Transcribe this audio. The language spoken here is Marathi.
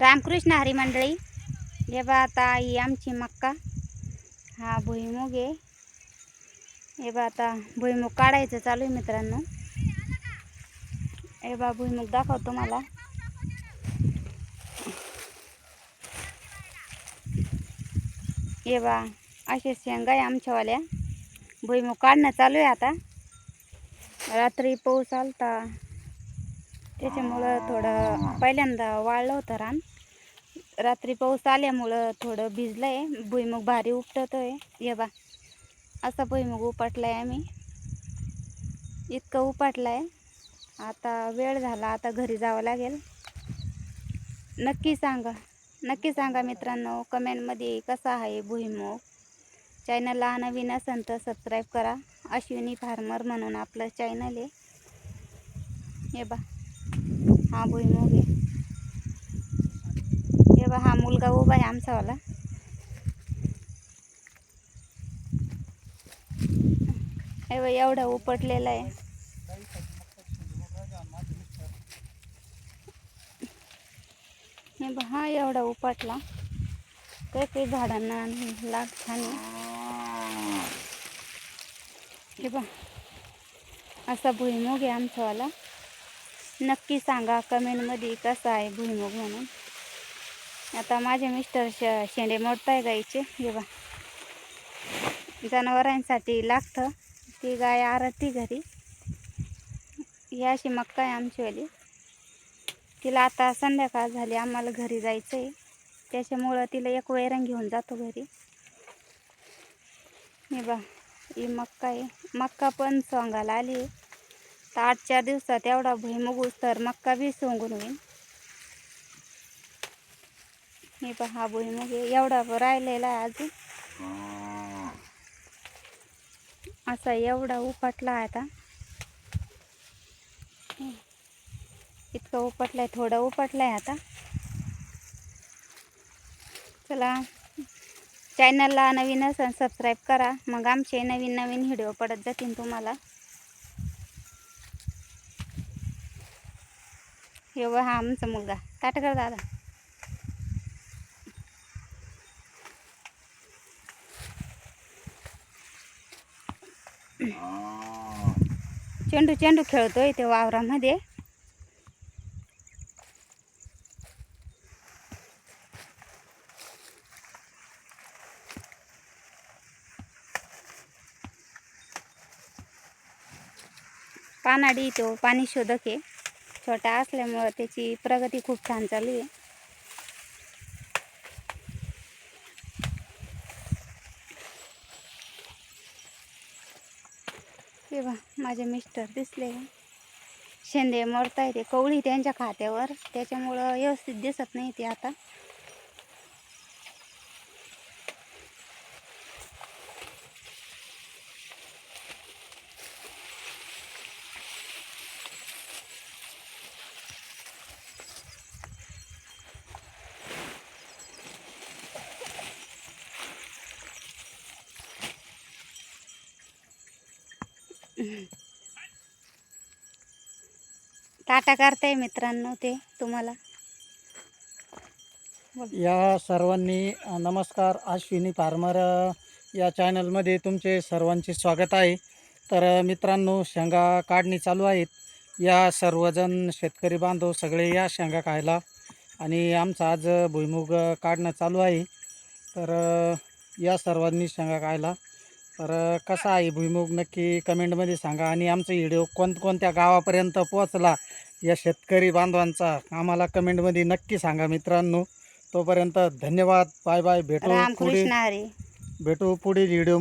रामकृष्ण हरी मंडळी हे बा आता ही आमची मक्का. हा भुईमुग आहे. हे बा आता भुईमुग काढायचं चालू आहे मित्रांनो. हे बा भुईमुग दाखवतो मला. हे बा असे शेंगा आहे आमच्यावाल्या. भुईमुग काढणं चालू आहे आता. रात्री पाऊस आलता. त्याच्यामुळं थोडं पहिल्यांदा वाळलं होतं रान. रात्री पाऊस आल्यामुळं थोडं भिजलं आहे भुईमुग भारी उपटत आहे ये बा असा भुईमुग उपटला आहे आम्ही. इतकं उपटलं आहे आता वेळ झाला आता घरी जावं लागेल. नक्की सांगा नक्की सांगा मित्रांनो कमेंटमध्ये कसा आहे भुईमुग? चॅनलला नवीन असेल तर सबस्क्राईब करा. अश्विनी फार्मर म्हणून आपलं चॅनल आहे. हे बा. हा भुईमुग आहे हे बा हा मुलगा उभा आहे आमचावाला हे बा एवढा उपटलेला आहे। हे बा हा एवढा उपटला। काही काही झाडांना लाग छान हे बा असा भुईमुग आहे आमचावाला नक्की सांगा कमेंटमध्ये कसा आहे भुईमुग म्हणून. आता माझे मिस्टर श शेंडे मोडताय गाईचे. हे बा जनावरांसाठी लागतं. ती गाय आरती घरी. ही अशी मक्का आहे आमचीवाली तिला आता संध्याकाळ झाली. आम्हाला घरी जायचं आहे त्याच्यामुळं तिला एक वैरण घेऊन जातो घरी. हे बा ही मक्का आहे. मक्का पण सोंगाला आली आहे. तर आठ चार दिवसात एवढा भुईमुग तर मक्का बी सोंगून होईल हे पहा हा भुईमुग एवढा राहिलेला आहे अजून. असा एवढा उपटला आहे आता. इतकं उपटलं आहे थोडं उपटलं आहे आता. चला चॅनलला नवीन असेल सबस्क्राईब करा. मग आमचे नवीन नवीन व्हिडिओ पडत जातील तुम्हाला. हे हा आमचा मुलगा. ताट कर दादा? चेंडू चेंडू खेळतोय ते वावरामध्ये. पानाडी तो पाणी शोधक आहे. छोटा असल्यामुळं त्याची प्रगती खूप छान चालू आहे. हे बा माझे मिस्टर दिसले. शेंदे मोडताय ते कवळी त्यांच्या खात्यावर. त्याच्यामुळं व्यवस्थित दिसत नाही ते आता. टाटा करताय मित्रांनो ते तुम्हाला. या सर्वांनी नमस्कार. अश्विनी फार्मर या चॅनलमध्ये तुमचे सर्वांचे स्वागत आहे. तर मित्रांनो शेंगा काढणी चालू आहेत. या सर्वजण शेतकरी बांधव सगळे या शेंगा खायला. आणि आमचं आज भुईमुग काढणं चालू आहे. तर या सर्वांनी शेंगा खायला. तर कसा आहे भुईमुग नक्की कमेंटमध्ये सांगा. आणि आमचा व्हिडिओ कोणकोणत्या गावापर्यंत पोहोचला या शेतकरी बांधवांचा आम्हाला कमेंटमध्ये नक्की सांगा मित्रांनो. तोपर्यंत धन्यवाद. बाय बाय भेटू पुढे. भेटू पुढील व्हिडिओ